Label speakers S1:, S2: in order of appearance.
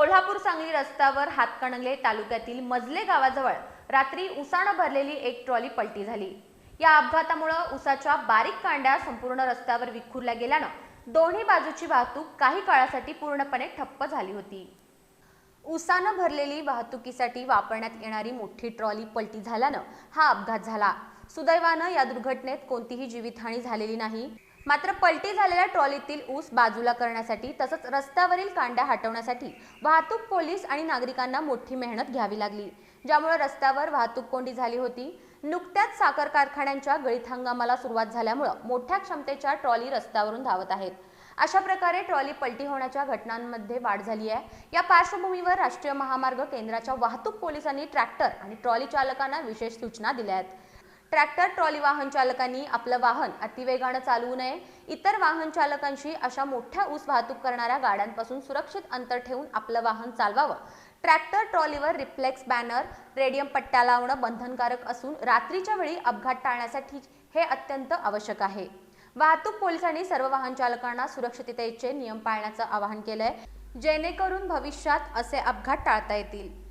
S1: कोल्हापूर सांगली रस्त्यावर हातकणंगले तालुक्यातील मजले गावाजवळ रात्री उसानं भरलेली एक ट्रॉली पलटी झाली. या अपघातामुळं उसाच्या बारीक कांड्या संपूर्ण रस्त्यावर विखुरल्या गेल्यानं दोन्ही बाजूची वाहतूक काही काळासाठी पूर्णपणे ठप्प झाली होती. उसानं भरलेली वाहतुकीसाठी वापरण्यात येणारी मोठी ट्रॉली पलटी झाल्यानं हा अपघात झाला. सुदैवानं या दुर्घटनेत कोणतीही जीवितहानी झालेली नाही. मात्र पलटी झालेल्या ट्रॉलीतील ऊस बाजूला करण्यासाठी तसंच रस्त्यावरील कांड्या हटवण्यासाठी वाहतूक पोलीस आणि नागरिकांना मोठी मेहनत घ्यावी लागली. ज्यामुळे रस्त्यावर वाहतूक कोंडी झाली होती. नुकत्याच साखर कारखान्यांच्या गळीत हंगामाला सुरुवात झाल्यामुळं मोठ्या क्षमतेच्या ट्रॉली रस्त्यावरून धावत आहेत. अशा प्रकारे ट्रॉली पलटी होण्याच्या घटनांमध्ये वाढ झाली आहे. या पार्श्वभूमीवर राष्ट्रीय महामार्ग केंद्राच्या वाहतूक पोलिसांनी ट्रॅक्टर आणि ट्रॉली चालकांना विशेष सूचना दिल्या आहेत. ट्रॅक्टर ट्रॉली वाहन चालकांनी आपलं वाहन अतिवेगानं चालवू नये. इतर वाहन चालकांशी अशा मोठ्या ऊस वाहतूक करणाऱ्या गाड्यांपासून सुरक्षित अंतर ठेवून आपलं वाहन चालवावं. ट्रॅक्टर ट्रॉलीवर रिफ्लेक्स बॅनर रेडियम पट्ट्या लावणं बंधनकारक असून रात्रीच्या वेळी अपघात टाळण्यासाठी हे अत्यंत आवश्यक आहे. वाहतूक पोलिसांनी सर्व वाहन चालकांना सुरक्षिततेचे नियम पाळण्याचं आवाहन केलंय. जेणेकरून भविष्यात असे अपघात टाळता येतील.